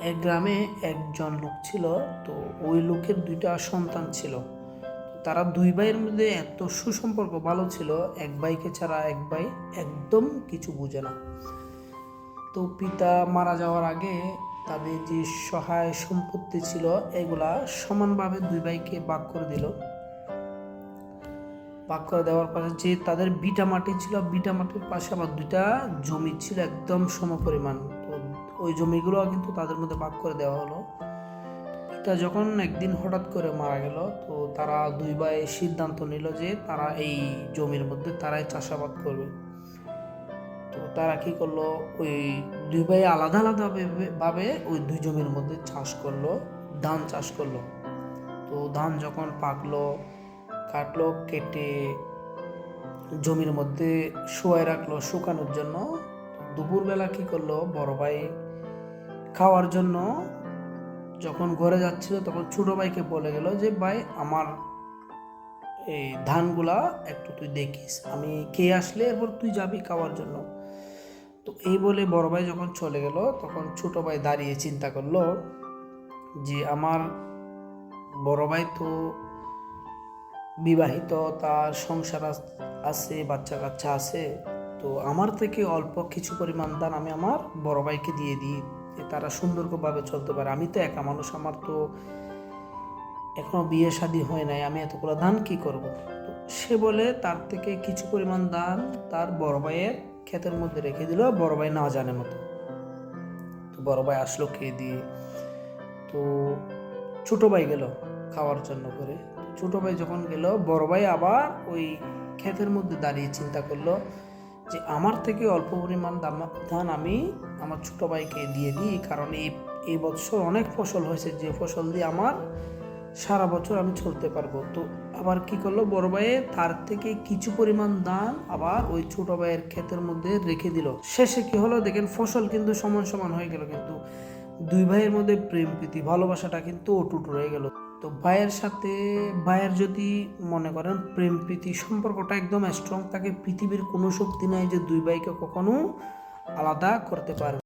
এক গ্রামে একজন লোক ছিল, তো ওই লোকের দুইটা সন্তান ছিল। তারা দুই ভাইয়ের মধ্যে এত সুসম্পর্ক ভালো ছিল, এক ভাইকে ছাড়া এক ভাই একদম কিছু বুঝে না। তো পিতা মারা যাওয়ার আগে তাদের যে সহায় সম্পত্তি ছিল, এগুলা সমানভাবে দুই ভাইকে ভাগ করে দিল। ভাগ করে দেওয়ার পরে যে তাদের বিটা মাটি ছিল, বিটা মাটির পাশে আবার দুইটা জমি ছিল, একদম সমপরিমাণ। ওই জমিগুলো কিন্তু তাদের মধ্যে ভাগ করে দেওয়া হলো। পিতা যখন একদিন হঠাৎ করে মারা গেল, তো তারা দুই ভাই সিদ্ধান্ত নিল যে তারা এই জমির মধ্যে তারাই চাষাবাদ করবে। তো তারা কি করল, ওই দুই ভাই আলাদা আলাদাভাবে ভাবে ওই দুই জমির মধ্যে চাষ করল, ধান চাষ করল। তো ধান যখন পাকলো, কাটলো, কেটে জমির মধ্যে শুয়াই রাখল, শুকানোর জন্য দুপুরবেলা কি করল, বড় ভাই খাওয়ার জন্য যখন ঘরে যাচ্ছিল, তখন ছোট ভাইকে বলে গেল যে, ভাই, আমার এই ধানগুলা একটু তুই দেখিস। আমি খেয়ে আসলে এরপর তুই যাবি খাওয়ার জন্য। তো এই বলে বড় ভাই যখন চলে গেল, তখন ছোট ভাই দাঁড়িয়ে চিন্তা করল যে, আমার বড় ভাই তো বিবাহিত, তার সংসার আছে বাচ্চা কাচ্চা আছে। তো আমার থেকে অল্প কিছু পরিমাণ দান আমি আমার বড় ভাইকে দিয়ে দিই। তারা সুন্দরভাবে চলতে পারে। আমি তো একা মানুষ, আমার তো এখনও বিয়ে শাদী হয় নাই, আমি এতগুলো দান কি করব? তো সে বলে, তার থেকে কিছু পরিমাণ দান তার বড় ভাইয়ের ক্ষেতের মধ্যে রেখে দিল বড় ভাই না জানে মতো। তো বড় ভাই আসলো খেয়ে দিয়ে। তো ছোট ভাই গেল খাওয়ার জন্য করে। ছোট ভাই যখন গেল, বড় ভাই আবার ওই ক্ষেতের মধ্যে দাঁড়িয়ে চিন্তা করল যে আমার থেকে অল্প পরিমাণ ধান আমি আমার ছোট ভাইকে দিয়ে দিই, কারণ এই এই বছর অনেক ফসল হয়েছে। যে ফসল দিয়ে আমার সারা বছর আমি চলতে পারব। তো আবার কি করল? বড় ভাইয়ে তার থেকে কিছু পরিমাণ দান আবার ওই ছোট ভাইয়ের ক্ষেতের মধ্যে রেখে দিল। শেষে কি হলো? দেখেন ফসল কিন্তু সমান সমান হয়ে গেল, কিন্তু দুই ভাইয়ের মধ্যে প্রেম প্রীতি ভালোবাসাটা কিন্তু অটুট রয়ে গেল। তো ভাইয়ের সাথে, ভাইয়ের যদি মনে করেন প্রেম প্রীতি সম্পর্কটা একদম স্ট্রং থাকে পৃথিবীর কোনো শক্তি নাই যে দুই ভাইকে কখনো আলাদা করতে পারবে।